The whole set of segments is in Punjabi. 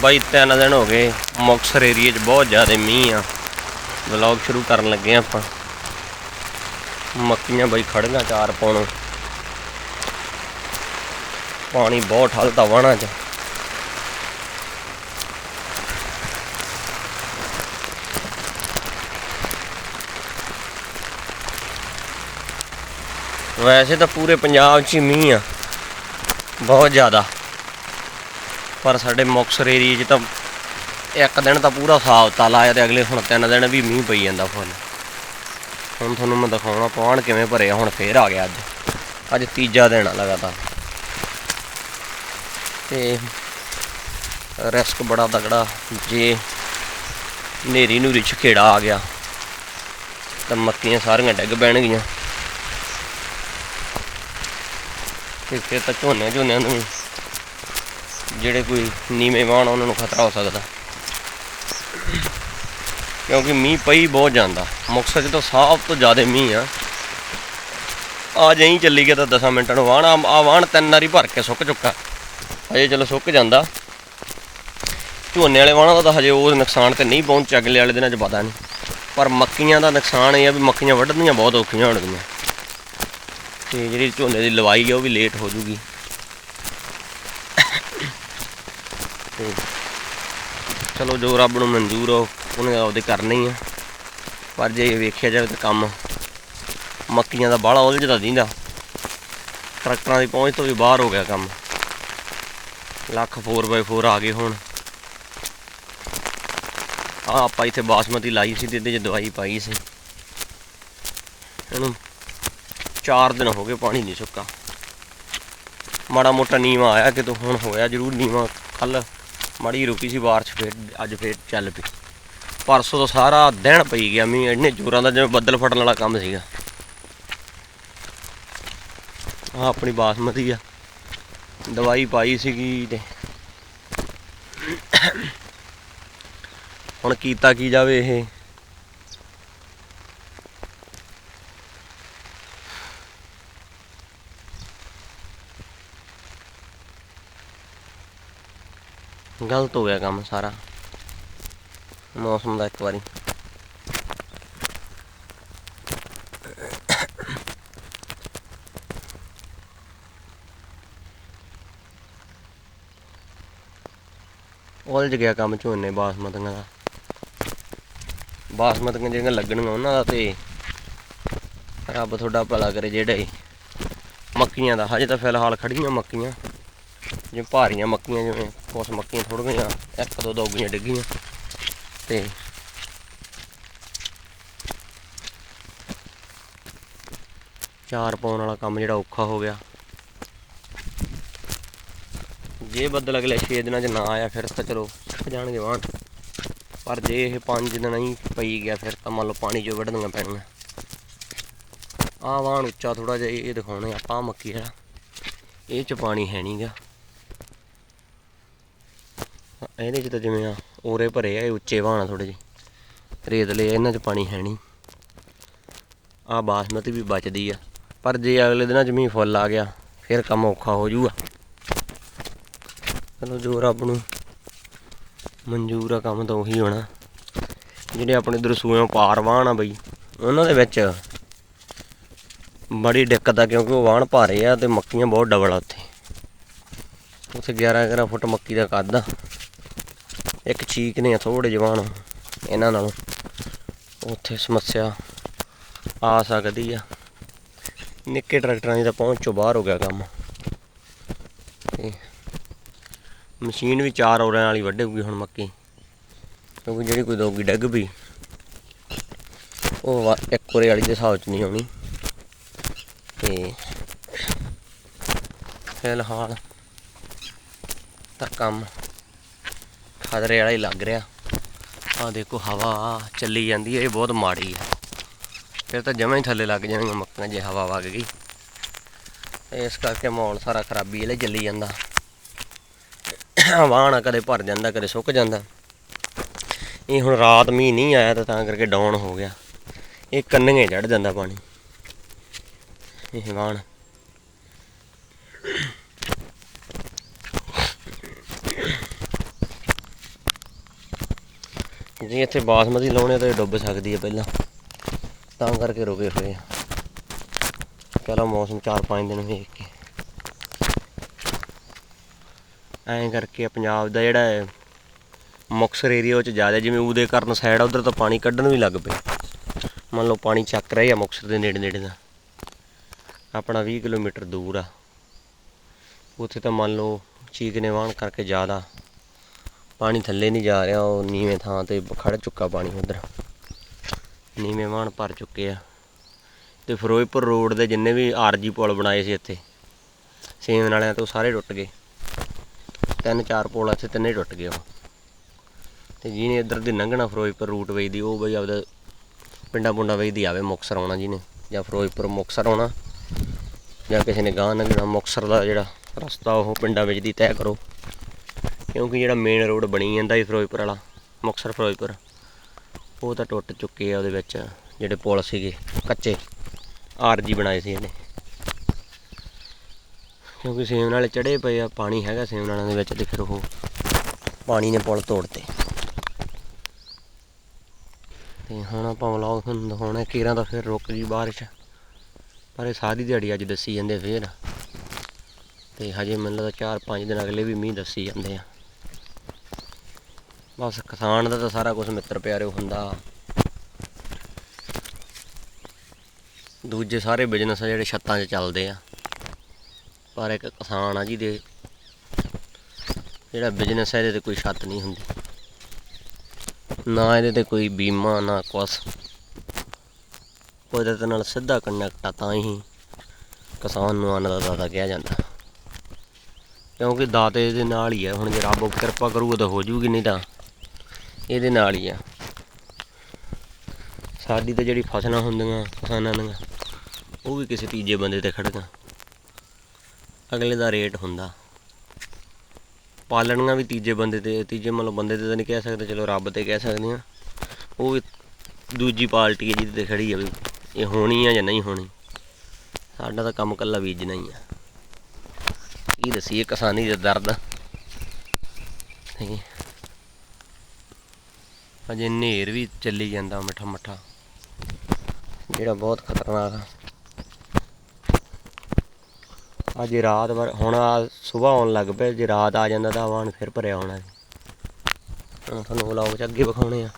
ਬਾਈ, ਤਿੰਨ ਦਿਨ ਹੋ ਗਏ। ਮੁਕਸਰ ਏਰੀਏ 'ਚ ਬਹੁਤ ਜ਼ਿਆਦਾ ਮੀਂਹ ਆ। ਵਲੌਗ ਸ਼ੁਰੂ ਕਰਨ ਲੱਗੇ ਆ ਆਪਾਂ। ਮੱਕੀਆਂ ਬਾਈ ਖੜੀਆਂ ਚਾਰ ਪਾਉਣ। ਪਾਣੀ ਬਹੁਤ ਠਲਦਾ ਵਾਣਾ 'ਚ। ਵੈਸੇ ਤਾਂ ਪੂਰੇ ਪੰਜਾਬ 'ਚ ਹੀ ਮੀਂਹ ਆ। ਬਹੁਤ ਜ਼ਿਆਦਾ। ਪਰ ਸਾਡੇ ਮੁਕਸਰ ਏਰੀਏ 'ਚ ਤਾਂ ਇੱਕ ਦਿਨ ਤਾਂ ਪੂਰਾ ਸਾਫ਼ ਤਾ ਲਾਇਆ ਤੇ ਅਗਲੇ ਹੁਣ ਤਿੰਨ ਦਿਨ ਵੀ ਮੀਂਹ ਪਈ ਜਾਂਦਾ ਫੁੱਲ। ਹੁਣ ਤੁਹਾਨੂੰ ਮੈਂ ਦਿਖਾਉਣਾ ਪਾਣ ਕਿਵੇਂ ਭਰਿਆ ਹੁਣ ਫੇਰ ਆ ਗਿਆ ਅੱਜ। ਅੱਜ ਤੀਜਾ ਦਿਨ ਆ ਲਗਾਤਾਰ। ਤੇ ਰਿਸਕ ਬੜਾ ਤਗੜਾ ਜੇ ਨੇਰੀ ਨੂਰੀ ਛਖੇੜਾ ਆ ਗਿਆ, ਤਾਂ ਮੱਕੀਆਂ ਸਾਰੀਆਂ ਡਿੱਗ ਪੈਣਗੀਆਂ। ਤੇ ਫਿਰ ਤਾਂ ਝੋਨੇ ਝੋਨਿਆਂ ਨੂੰ ਜਿਹੜੇ ਕੋਈ ਨੀਵੇਂ ਵਾਹਣ ਉਹਨਾਂ ਨੂੰ ਖਤਰਾ ਹੋ ਸਕਦਾ। ਕਿਉਂਕਿ ਮੀਂਹ ਪਈ ਬਹੁਤ ਜਾਂਦਾ। ਮੁਕਤਸਰ 'ਚ ਤਾਂ ਸਭ ਤੋਂ ਜ਼ਿਆਦਾ ਮੀਂਹ ਆ। ਆ ਜਹੀਂ ਚੱਲੀ ਗਿਆ ਤਾਂ 10 ਮਿੰਟਾਂ ਨੂੰ ਵਾਹਣ। ਆ ਵਾਹਣ ਤਿੰਨ ਵਾਰੀ ਭਰ ਕੇ ਸੁੱਕ ਚੁੱਕਾ। ਹਜੇ ਚਲੋ ਸੁੱਕ ਜਾਂਦਾ। ਝੋਨੇ ਵਾਲੇ ਵਾਹਣਾਂ ਦਾ ਤਾਂ ਹਜੇ ਉਹ ਨੁਕਸਾਨ ਤੇ ਨਹੀਂ ਪਹੁੰਚ ਅਗਲੇ ਵਾਲੇ ਦਿਨਾਂ 'ਚ ਪਤਾ ਨਹੀਂ। ਪਰ ਮੱਕੀਆਂ ਦਾ ਨੁਕਸਾਨ ਇਹ ਆ ਵੀ ਮੱਕੀਆਂ ਵੱਢਣੀਆਂ ਬਹੁਤ ਔਖੀਆਂ ਹੋਣਗੀਆਂ। ਤੇ ਜਿਹੜੀ ਝੋਨੇ ਦੀ ਲਵਾਈ ਆ, ਉਹ ਵੀ ਲੇਟ ਹੋ ਜੂਗੀ। ਤੇ ਚਲੋ ਜੋ ਰੱਬ ਨੂੰ ਮਨਜ਼ੂਰ ਆ, ਉਹਨੇ ਆਪਦੇ ਕਰਨੇ ਹੀ ਆ। ਪਰ ਜੇ ਵੇਖਿਆ ਜਾਵੇ ਤਾਂ ਕੰਮ ਮੱਕੀਆਂ ਦਾ ਬਾਹਲਾ ਉਲਝਦਾ ਦਿੰਦਾ। ਟਰੈਕਟਰਾਂ ਦੀ ਪਹੁੰਚ ਤੋਂ ਵੀ ਬਾਹਰ ਹੋ ਗਿਆ ਕੰਮ। ਲੱਖ 4x4 ਆ ਗਏ ਹੁਣ। ਆ ਆਪਾਂ ਇੱਥੇ ਬਾਸਮਤੀ ਲਾਈ ਸੀ ਤੇ ਇਹਦੇ 'ਚ ਦਵਾਈ ਪਾਈ ਸੀ। ਇਹਨੂੰ 4 ਦਿਨ ਹੋ ਗਏ ਪਾਣੀ ਨਹੀਂ ਸੁੱਕਾ। ਮਾੜਾ ਮੋਟਾ ਨੀਵਾ ਆਇਆ ਕਿ ਹੁਣ ਹੋਇਆ, ਜ਼ਰੂਰ ਨੀਵਾ ਕੱਲ ਮਾੜੀ ਰੁਕੀ ਸੀ ਬਾਰਿਸ਼ ਫੇਰ ਅੱਜ ਫੇਰ ਚੱਲ ਪਈ। ਪਰਸੋਂ ਤੋਂ ਸਾਰਾ ਦਿਨ ਪਈ ਗਿਆ ਮੀਂਹ, ਇੰਨੇ ਜ਼ੋਰਾਂ ਦਾ ਜਿਵੇਂ ਬੱਦਲ ਫਟਣ ਵਾਲਾ ਕੰਮ ਸੀਗਾ। ਆ ਆਪਣੀ ਬਾਸਮਤੀ ਆ। ਦਵਾਈ ਪਾਈ ਸੀਗੀ ਤੇ ਹੁਣ ਕੀਤਾ ਕੀ ਜਾਵੇ ਇਹ? ਗਲਤ ਹੋ ਗਿਆ ਕੰਮ ਸਾਰਾ। ਮੌਸਮ ਦਾ ਇੱਕ ਵਾਰੀ। ਉਲਝ ਗਿਆ ਕੰਮ ਝੋਨੇ ਬਾਸਮਤੀਆਂ ਦਾ। ਬਾਸਮਤੀਆਂ ਜਿਹੜੀਆਂ ਲੱਗਣੀਆਂ ਉਹਨਾਂ ਦਾ ਤੇ ਰੱਬ ਤੁਹਾਡਾ ਭਲਾ ਕਰੇ ਜਿਹੜੇ ਮੱਕੀਆਂ ਦਾ। ਹਜੇ ਤਾਂ ਫਿਲਹਾਲ ਖੜੀਆਂ ਮੱਕੀਆਂ। ਜਿਵੇਂ ਭਾਰੀਆਂ ਮੱਕੀਆਂ ਜਿਵੇਂ ਕੁਛ ਮੱਕੀਆਂ ਥੋੜ੍ਹੀਆਂ ਇੱਕ ਦੋ ਦੋਗੀਆਂ ਡਿੱਗੀਆਂ ਤੇ ਚਾਰ ਪਾਉਣ ਵਾਲਾ ਕੰਮ ਜਿਹੜਾ ਔਖਾ ਹੋ ਗਿਆ। ਜੇ ਬੱਦਲ ਅਗਲੇ 6 ਦਿਨਾਂ 'ਚ ਨਾ ਆਇਆ ਫਿਰ ਤਾਂ ਚਲੋ ਸੁੱਕ ਜਾਣਗੇ ਵਾਹਣ। ਪਰ ਜੇ ਇਹ 5 ਦਿਨ ਨਹੀਂ ਪਈ ਗਿਆ ਫਿਰ ਤਾਂ ਮੰਨ ਲਓ ਪਾਣੀ 'ਚੋਂ ਵੱਢਣੀਆਂ ਪੈਣੀਆਂ। ਆਹ ਵਾਹਣ ਉੱਚਾ ਥੋੜਾ ਜਿਹਾ ਇਹ ਦਿਖਾਉਣੇ ਆਪਾਂ ਆਹ ਮੱਕੀ ਜਿਹੜਾ ਇਹ 'ਚ ਪਾਣੀ ਹੈ ਨਹੀਂਗਾ ਇਹਦੇ 'ਚ ਤਾਂ ਜਿਵੇਂ ਆ ਓਰੇ ਭਰੇ ਆ, ਇਹ ਉੱਚੇ ਵਾਹਣ ਥੋੜੇ ਜਿਹੇ। ਰੇਤਲੇ ਇਹਨਾਂ 'ਚ ਪਾਣੀ ਹੈ ਨਹੀਂ। ਆ ਬਾਸਮਤੀ ਵੀ ਬਚਦੀ ਆ। ਪਰ ਜੇ ਅਗਲੇ ਦਿਨਾਂ 'ਚ ਮੀਂਹ ਫੁੱਲ ਆ ਗਿਆ, ਫਿਰ ਕੰਮ ਔਖਾ ਹੋ ਜੂਗਾ। ਚਲੋ ਜੋ ਰੱਬ ਨੂੰ ਮਨਜ਼ੂਰ ਆ, ਕੰਮ ਤਾਂ ਉਹੀ ਹੋਣਾ। ਜਿਹੜੇ ਆਪਣੇ ਦਰਸੂਆਂ ਪਾਰ ਵਾਹਣ ਆ ਬਈ, ਉਹਨਾਂ ਦੇ ਵਿੱਚ ਬੜੀ ਦਿੱਕਤ ਆ, ਕਿਉਂਕਿ ਉਹ ਵਾਹਣ ਭਾਰੇ ਆ ਤੇ ਮੱਕੀਆਂ ਬਹੁਤ ਡਬਲ ਆ ਉੱਥੇ। ਉੱਥੇ 11 11 ਫੁੱਟ ਮੱਕੀ ਦਾ ਕੱਦ ਆ। ਇੱਕ ਚੀਕ ਨੇ ਥੋੜੇ ਜਵਾਨ। ਇਹਨਾਂ ਨਾਲੋਂ ਉੱਥੇ ਸਮੱਸਿਆ ਆ ਸਕਦੀ ਆ। ਨਿੱਕੇ ਟਰੈਕਟਰਾਂ ਦੀ ਤਾਂ ਪਹੁੰਚ ਚੋਂ ਬਾਹਰ ਹੋ ਗਿਆ ਕੰਮ। ਤੇ ਮਸ਼ੀਨ ਵੀ ਚਾਰ ਔਰਿਆਂ ਵਾਲੀ ਵੱਢੇਗੀ ਹੁਣ ਮੱਕੀ। ਕਿਉਂਕਿ ਜਿਹੜੀ ਕੋਈ ਦੋਗੀ ਡਿੱਗ ਪਈ, ਉਹ ਵਾ- ਇੱਕ ਔਰੇ ਵਾਲੀ ਦੇ ਹਿਸਾਬ 'ਚ ਨਹੀਂ ਆਉਣੀ। ਤੇ ਫਿਲਹਾਲ ਤਾਂ ਕੰਮ ਖਤਰੇ ਵਾਲਾ ਹੀ ਲੱਗ ਰਿਹਾ। ਆ ਦੇਖੋ ਹਵਾ ਚੱਲੀ ਜਾਂਦੀ ਹੈ, ਇਹ ਬਹੁਤ ਮਾੜੀ ਹੈ। ਫਿਰ ਤਾਂ ਜਮਾਂ ਹੀ ਥੱਲੇ ਲੱਗ ਜਾਣਗੀਆਂ ਮੱਕਾਂ ਜੇ ਹਵਾ ਵਗ ਗਈ। ਇਸ ਕਰਕੇ ਮਾਹੌਲ ਸਾਰਾ ਖਰਾਬੀ ਵਾਲੇ ਚੱਲੀ ਜਾਂਦਾ। ਵਾਹਣਾ ਕਦੇ ਭਰ ਜਾਂਦਾ, ਕਦੇ ਸੁੱਕ ਜਾਂਦਾ। ਇਹ ਹੁਣ ਰਾਤ ਮੀਂਹ ਨਹੀਂ ਆਇਆ ਤਾਂ ਤਾਂ ਕਰਕੇ ਡਾਊਨ ਹੋ ਗਿਆ। ਇਹ ਕੰਨੀਆਂ ਚੜ ਜਾਂਦਾ ਪਾਣੀ। ਇਹ ਵਾਹਣ। ਜੇ ਇੱਥੇ ਬਾਸਮਤੀ ਲਾਉਣੇ ਤਾਂ ਇਹ ਡੁੱਬ ਸਕਦੀ ਹੈ ਪਹਿਲਾਂ। ਤਾਂ ਕਰਕੇ ਰੁਕੇ ਹੋਏ ਆ। ਚਲੋ, ਮੌਸਮ 4-5 ਦਿਨ ਵੇਖ ਕੇ। ਐਂ ਕਰਕੇ ਪੰਜਾਬ ਦਾ ਜਿਹੜਾ ਹੈ ਮੁਕਸਰ ਏਰੀਆ 'ਚ ਜ਼ਿਆਦਾ, ਜਿਵੇਂ ਉਹਦੇ ਕਾਰਨ ਸਾਈਡ ਉਧਰ ਤਾਂ ਪਾਣੀ ਕੱਢਣ ਵੀ ਲੱਗ ਪਏ। ਮੰਨ ਲਓ, ਪਾਣੀ ਚੱਕ ਰਹੇ ਆ ਮੁਕਸਰ ਦੇ ਨੇੜੇ ਨੇੜੇ ਦਾ। ਆਪਣਾ 20 ਕਿਲੋਮੀਟਰ ਦੂਰ ਆ। ਉੱਥੇ ਤਾਂ ਮੰਨ ਲਓ, ਚੀਕ ਨੇ ਵਾਹਣ ਕਰਕੇ ਜ਼ਿਆਦਾ ਪਾਣੀ ਥੱਲੇ ਨਹੀਂ ਜਾ ਰਿਹਾ, ਉਹ ਨੀਵੇਂ ਥਾਂ ਤੇ ਖੜ ਚੁੱਕਾ ਪਾਣੀ ਉਧਰ। ਨੀਵੇਂ ਵਾਹਣ ਭਰ ਚੁੱਕੇ ਆ। ਤੇ ਫਿਰੋਜ਼ਪੁਰ ਰੋਡ ਦੇ ਜਿੰਨੇ ਵੀ ਆਰਜੀ ਪੁਲ ਬਣਾਏ ਸੀ ਇੱਥੇ, ਸੇਮ ਨਾਲਿਆਂ ਤੋਂ ਸਾਰੇ ਟੁੱਟ ਗਏ। ਤਿੰਨ ਚਾਰ ਪੁਲ ਇੱਥੇ ਤਿੰਨੇ ਟੁੱਟ ਗਏ ਉਹ। ਤੇ ਜਿਹਨੇ ਇੱਧਰ ਦੀ ਲੰਘਣਾ ਫਿਰੋਜ਼ਪੁਰ ਰੂਟ ਵੇਚਦੀ ਉਹ ਬਈ ਆਪਦਾ ਪਿੰਡਾਂ ਪੁੰਡਾਂ ਵੇਚਦੀ ਆਵੇ ਮੁਕਸਰ ਆਉਣਾ ਜਿਹਨੇ, ਜਾਂ ਫਿਰੋਜ਼ਪੁਰ ਮੁਕਸਰ ਆਉਣਾ, ਜਾਂ ਕਿਸੇ ਨੇ ਗਾਂ ਲੰਘਣਾ ਮੁਕਸਰ ਦਾ ਜਿਹੜਾ ਰਸਤਾ ਉਹ ਪਿੰਡਾਂ ਵਿੱਚ ਦੀ ਤੈਅ ਕਰੋ। ਕਿਉਂਕਿ ਜਿਹੜਾ ਮੇਨ ਰੋਡ ਬਣੀ ਜਾਂਦਾ ਸੀ ਫਿਰੋਜ਼ਪੁਰ ਵਾਲਾ ਮੁਕਸਰ ਫਿਰੋਜ਼ਪੁਰ, ਉਹ ਤਾਂ ਟੁੱਟ ਚੁੱਕੇ ਆ ਉਹਦੇ ਵਿੱਚ ਜਿਹੜੇ ਪੁਲ ਸੀਗੇ ਕੱਚੇ ਆਰਜੀ ਬਣਾਏ ਸੀ ਇਹਨੇ। ਕਿਉਂਕਿ ਸੇਮ ਨਾਲੇ ਚੜੇ ਪਏ ਆ, ਪਾਣੀ ਹੈਗਾ ਸੇਮ ਨਾਲਾਂ ਦੇ ਵਿੱਚ ਤੇ ਫਿਰ ਉਹ ਪਾਣੀ ਨੇ ਪੁਲ ਤੋੜਤੇ। ਤੇ ਹੁਣ ਆਪਾਂ ਵਲੌਗ ਤੁਹਾਨੂੰ ਦਿਖਾਉਣਾ ਕੀਰਾਂ ਤਾਂ ਫਿਰ ਰੁਕ ਗਈ ਬਾਰਿਸ਼। ਪਰ ਇਹ ਸਾਰੀ ਦਿਹਾੜੀ ਅੱਜ ਦੱਸੀ ਜਾਂਦੇ ਫੇਰ। ਤੇ ਹਜੇ ਮੈਨੂੰ ਲੱਗਦਾ 4-5 ਦਿਨ ਅਗਲੇ ਵੀ ਮੀਂਹ ਦੱਸੀ ਜਾਂਦੇ ਆ। ਬਸ ਕਿਸਾਨ ਦਾ ਤਾਂ ਸਾਰਾ ਕੁਝ ਮਿੱਤਰ ਪਿਆਰਿਓ ਹੁੰਦਾ। ਦੂਜੇ ਸਾਰੇ ਬਿਜ਼ਨਸ ਆ ਜਿਹੜੇ ਛੱਤਾਂ 'ਚ ਚੱਲਦੇ ਆ। ਪਰ ਇੱਕ ਕਿਸਾਨ ਆ ਜੀ ਦੇ ਜਿਹੜਾ ਬਿਜ਼ਨਸ ਹੈ ਇਹਦੇ ਤੇ ਕੋਈ ਛੱਤ ਨਹੀਂ ਹੁੰਦੀ। ਨਾ ਇਹਦੇ ਤੇ ਕੋਈ ਬੀਮਾ, ਨਾ ਕੁਛ। ਕੁਦਰਤ ਨਾਲ ਸਿੱਧਾ ਕਨੈਕਟ ਆ ਤਾਂ ਹੀ ਕਿਸਾਨ ਨੂੰ ਅੰਨ ਦਾ ਦਾਤਾ ਕਿਹਾ ਜਾਂਦਾ। ਕਿਉਂਕਿ ਦਾਤੇ ਦੇ ਨਾਲ ਹੀ ਹੈ ਹੁਣ ਜੇ ਰੱਬ ਕਿਰਪਾ ਕਰੂਗਾ ਤਾਂ ਹੋ ਜੂਗੀ, ਨਹੀਂ ਤਾਂ ਇਹਦੇ ਨਾਲ ਹੀ ਆ। ਸਾਡੀ ਤਾਂ ਜਿਹੜੀ ਫਸਲਾਂ ਹੁੰਦੀਆਂ, ਕਿਸਾਨਾਂ ਦੀਆਂ, ਉਹ ਵੀ ਕਿਸੇ ਤੀਜੇ ਬੰਦੇ ਤੇ ਖੜੀਆਂ ਅਗਲੇ ਦਾ ਰੇਟ ਹੁੰਦਾ। ਪਾਲਣੀਆਂ ਵੀ ਤੀਜੇ ਬੰਦੇ ਤੇ, ਤੀਜੇ ਮਤਲਬ ਬੰਦੇ ਤੇ ਤਾਂ ਨਹੀਂ ਕਹਿ ਸਕਦੇ, ਚਲੋ ਰੱਬ ਤੇ ਕਹਿ ਸਕਦੇ ਆ ਉਹ ਵੀ ਦੂਜੀ ਪਾਰਟੀ ਹੈ ਜਿਹਦੇ ਤੇ ਖੜੀ ਆ ਵੀ ਇਹ ਹੋਣੀ ਆ ਜਾਂ ਨਹੀਂ ਹੋਣੀ। ਸਾਡਾ ਤਾਂ ਕੰਮ ਕੱਲਾ ਬੀਜਣਾ ਹੀ ਆ। ਇਹ ਦਸੀਏ ਕਿਸਾਨੀ ਦਾ ਦਰਦ। ਠੀਕ ਹੈ? ਅਜੇ ਹਨੇਰ ਵੀ ਚੱਲੀ ਜਾਂਦਾ ਮਿੱਠਾ ਮੱਠਾ। ਜਿਹੜਾ ਬਹੁਤ ਖਤਰਨਾਕ ਆ। ਅੱਜ ਰਾਤ ਵਰ ਹੁਣ ਆ ਸਵੇਰ ਆਉਣ ਲੱਗ ਪਿਆ, ਜੇ ਰਾਤ ਆ ਜਾਂਦਾ ਤਾਂ ਵਾਹਣ ਫਿਰ ਭਰਿਆ ਹੋਣਾ ਹੁਣ ਤੁਹਾਨੂੰ ਵਲੌਗ ਚ ਅੱਗੇ ਵਿਖਾਉਣੇ ਆ।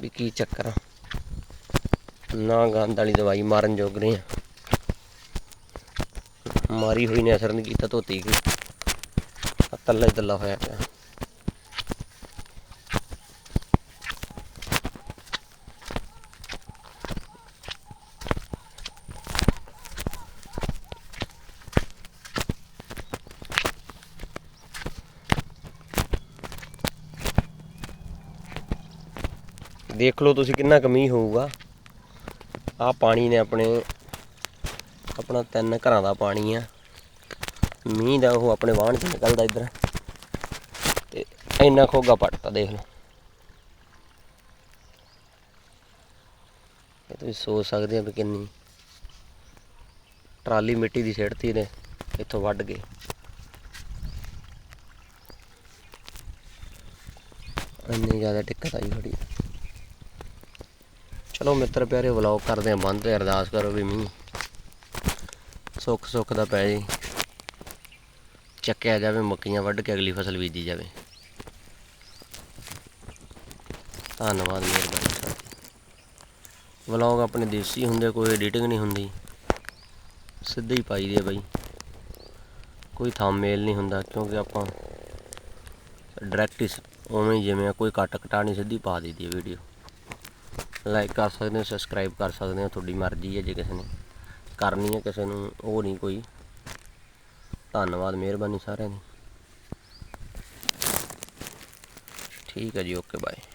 ਵੀ ਕੀ ਚੱਕਰ ਆ। ਨਾ ਗੰਦ ਵਾਲੀ ਦਵਾਈ ਮਾਰਨ ਜੋਗ ਰਹੇ ਆ। ਮਾਰੀ ਹੋਈ ਨੇ ਅਸਰ ਨਹੀਂ ਕੀਤਾ, ਧੋਤੀ ਗਈ। ਆਹ ਤੱਲਾ ਹੀ ਤੱਲਾ ਹੋਇਆ ਪਿਆ। ਦੇਖ ਲਓ ਤੁਸੀਂ ਕਿੰਨਾ ਕਮੀ ਹੋਊਗਾ। ਆ ਪਾਣੀ ਨੇ ਆਪਣੇ, ਆਪਣਾ ਤਿੰਨ ਘਰਾਂ ਦਾ ਪਾਣੀ ਆ। ਮੀਂਹ ਦਾ ਉਹ ਆਪਣੇ ਵਾਹਣ ਚ ਨਿਕਲਦਾ ਇੱਧਰ। ਤੇ ਇੰਨਾ ਖੋਗਾ ਪੱਟਦਾ ਦੇਖ ਲਓ। ਇਹ ਤੁਸੀਂ ਸੋਚ ਸਕਦੇ ਆ ਵੀ ਕਿੰਨੀ ਟਰਾਲੀ ਮਿੱਟੀ ਦੀ ਛੇੜਤੀ ਨੇ ਇੱਥੋਂ ਵੱਢ ਗਏ ਇੰਨੀ ਜ਼ਿਆਦਾ ਦਿੱਕਤ ਆਈ ਖੜੀ ਚਲੋ ਮਿੱਤਰ ਪਿਆਰੇ ਵਲੌਗ ਕਰਦੇ ਆ ਬੰਦ ਤੇ ਅਰਦਾਸ ਕਰੋ ਵੀ ਮੀਂਹ ਸੁੱਖ ਸੁੱਖ ਦਾ ਪੈ ਜੇ। ਚੱਕਿਆ ਜਾਵੇ, ਮੱਕੀਆਂ ਵੱਢ ਕੇ ਅਗਲੀ ਫਸਲ ਬੀਜੀ ਜਾਵੇ। ਧੰਨਵਾਦ ਮਿਹਰਬਾਨੀ ਸਾਡੀ ਵਲੌਗ ਆਪਣੇ ਦੇਸੀ ਹੁੰਦੇ, ਕੋਈ ਐਡੀਟਿੰਗ ਨਹੀਂ ਹੁੰਦੀ। ਸਿੱਧੇ ਹੀ ਪਾਈ ਦੇ ਬਾਈ। ਕੋਈ ਥੰਬਨੇਲ ਨਹੀਂ ਹੁੰਦਾ, ਕਿਉਂਕਿ ਆਪਾਂ ਡਾਇਰੈਕਟ ਹੀ ਉਵੇਂ ਹੀ ਜਿਵੇਂ ਕੋਈ ਕੱਟ ਕਟਾ ਨਹੀਂ, ਸਿੱਧੀ ਪਾ ਦਈਦੀ ਵੀਡੀਓ ਲਾਈਕ ਕਰ ਸਕਦੇ ਹੋ ਸਬਸਕ੍ਰਾਈਬ ਕਰ ਸਕਦੇ ਹੋ, ਤੁਹਾਡੀ ਮਰਜ਼ੀ ਹੈ ਜੇ ਕਿਸੇ ਨੇ ਕਰਨੀ ਹੈ ਕਿਸੇ ਨੂੰ, ਉਹ ਨਹੀਂ ਕੋਈ। ਧੰਨਵਾਦ, ਮਿਹਰਬਾਨੀ ਸਾਰਿਆਂ ਦੀ। ਠੀਕ ਹੈ ਜੀ ਓਕੇ ਬਾਏ